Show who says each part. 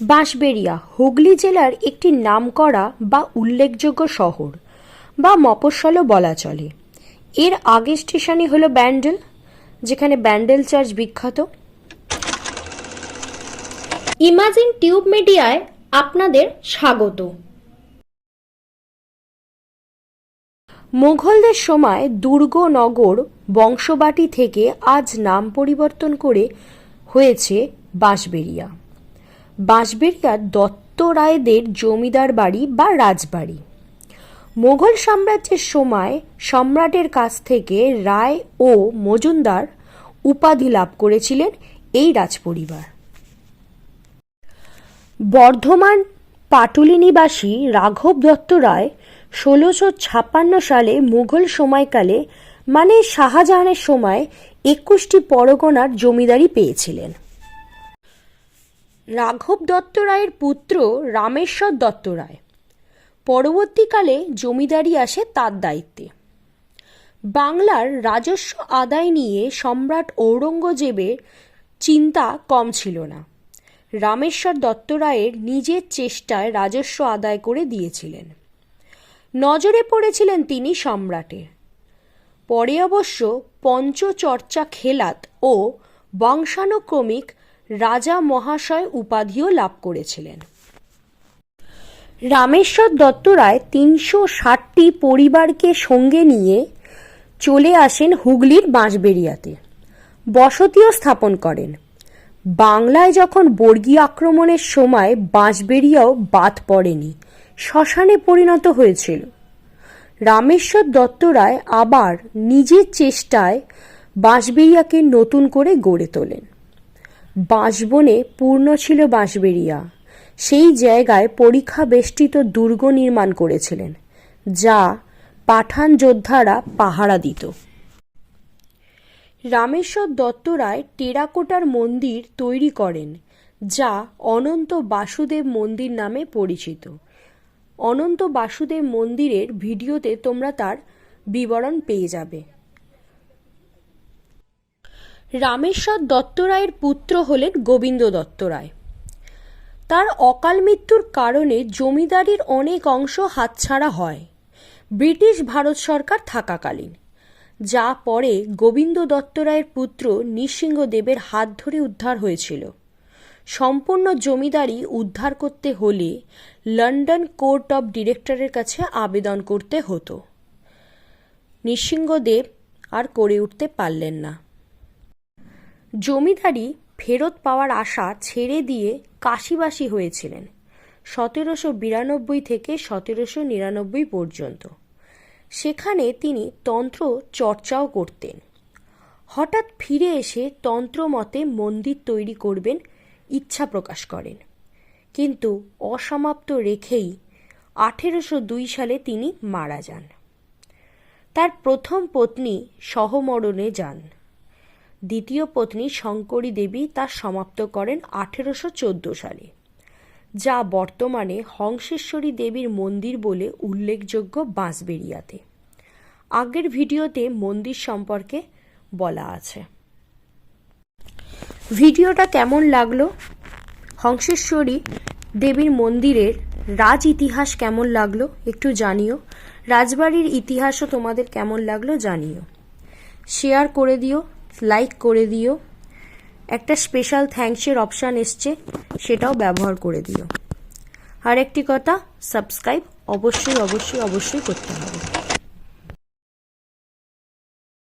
Speaker 1: বাঁশবেড়িয়া, হুগলি জেলার একটি নামকরা বা উল্লেখযোগ্য শহর বা মফস্বলও বলা চলে। এর আগের স্টেশনই হলো ব্যান্ডেল, যেখানে ব্যান্ডেল চার্চ বিখ্যাত। ইমাজিন টিউব মিডিয়ায় আপনাদের স্বাগত। মুঘলদের সময় দুর্গ নগর বংশবাটি থেকে আজ নাম পরিবর্তন করে হয়েছে বাঁশবেড়িয়া। বাঁশবেড়িয়া দত্ত রায়দের জমিদার বাড়ি বা রাজবাড়ি। মোগল সাম্রাজ্যের সময় সম্রাটের কাছ থেকে রায় ও মজুমদার উপাধি লাভ করেছিলেন এই রাজপরিবার। বর্ধমান পাটুলি নিবাসী রাঘব দত্ত রায় ষোলোশো ছাপ্পান্ন সালে মুঘল সময়কালে মানে শাহজাহানের সময়, একুশটি পরগনার জমিদারি পেয়েছিলেন। রাঘব দত্ত রায়ের পুত্র রামেশ্বর দত্ত রায়। পরবর্তীকালে জমিদারি আসে তার দায়িত্বে। বাংলার রাজস্ব আদায় নিয়ে সম্রাট ঔরঙ্গজেবের চিন্তা কম ছিল না। রামেশ্বর দত্ত রায়ের নিজের চেষ্টায় রাজস্ব আদায় করে দিয়েছিলেন। নজরে পড়েছিলেন তিনি সম্রাটের পরে অবশ্য পঞ্চচর্চা খেলাত ও বংশানুক্রমিক রাজা মহাশয় উপাধিও লাভ করেছিলেন। রামেশ্বর দত্ত রায় তিনশো ষাটটি পরিবারকে সঙ্গে নিয়ে চলে আসেন হুগলির বাঁশবেড়িয়াতে। বসতিও স্থাপন করেন। বাংলায় যখন বর্গী আক্রমণের সময় বাঁশবেড়িয়াও বাদ পড়েনি, শ্মশানে পরিণত হয়েছিল। রামেশ্বর দত্ত রায় আবার নিজের চেষ্টায় বাঁশবেড়িয়াকে নতুন করে গড়ে তোলেন। বাঁশবনে পূর্ণ ছিল বাঁশবেড়িয়া। সেই জায়গায় পরীক্ষা বেষ্টিত দুর্গ নির্মাণ করেছিলেন, যা পাঠান যোদ্ধারা পাহারা দিত। রামেশ্বর দত্ত রায় টেরাকোটার মন্দির তৈরি করেন, যা অনন্ত বাসুদেব মন্দির নামে পরিচিত। অনন্ত বাসুদেব মন্দিরের ভিডিওতে তোমরা তার বিবরণ পেয়ে যাবে। রামেশ্বর দত্ত রায়ের পুত্র হলেন গোবিন্দ দত্ত রায়। তার অকাল মৃত্যুর কারণে জমিদারির অনেক অংশ হাতছাড়া হয়। ব্রিটিশ ভারত সরকার থাকাকালীন, যা পরে গোবিন্দ দত্ত রায়ের পুত্র নৃসিংহদেবের হাত ধরে উদ্ধার হয়েছিল। সম্পূর্ণ জমিদারি উদ্ধার করতে হলে লন্ডন কোর্ট অফ ডিরেক্টরের কাছে আবেদন করতে হতো। নৃসিংহদেব আর করে উঠতে পারলেন না। জমিদারি ফেরত পাওয়ার আশা ছেড়ে দিয়ে কাশিবাসী হয়েছিলেন, সতেরোশো বিরানব্বই থেকে সতেরোশো নিরানব্বই পর্যন্ত। সেখানে তিনি তন্ত্র চর্চাও করতেন। হঠাৎ ফিরে এসে তন্ত্র মতে মন্দির তৈরি করবেন ইচ্ছা প্রকাশ করেন। কিন্তু অসমাপ্ত রেখেই আঠেরোশো দুই সালে তিনি মারা যান। তার প্রথম পত্নী সহমরণে যান। দ্বিতীয় পত্নী শঙ্করী দেবী তা সমাপ্ত করেন আঠেরোশো চোদ্দ সালে, যা বর্তমানে হংসেশ্বরী দেবীর মন্দির বলে উল্লেখযোগ্য বাঁশবেড়িয়াতে। আগের ভিডিওতে মন্দির সম্পর্কে বলা আছে। ভিডিওটা কেমন লাগল? হংসেশ্বরী দেবীর মন্দিরের রাজ ইতিহাস কেমন লাগল? একটু জানিও। রাজবাড়ির ইতিহাসও তোমাদের কেমন লাগল জানিও। শেয়ার করে দিও। লাইক করে দিও। একটা স্পেশাল থ্যাঙ্কসের অপশান এসছে, সেটাও ব্যবহার করে দিও। আর একটি কথা সাবস্ক্রাইব অবশ্যই অবশ্যই অবশ্যই করতে হবে।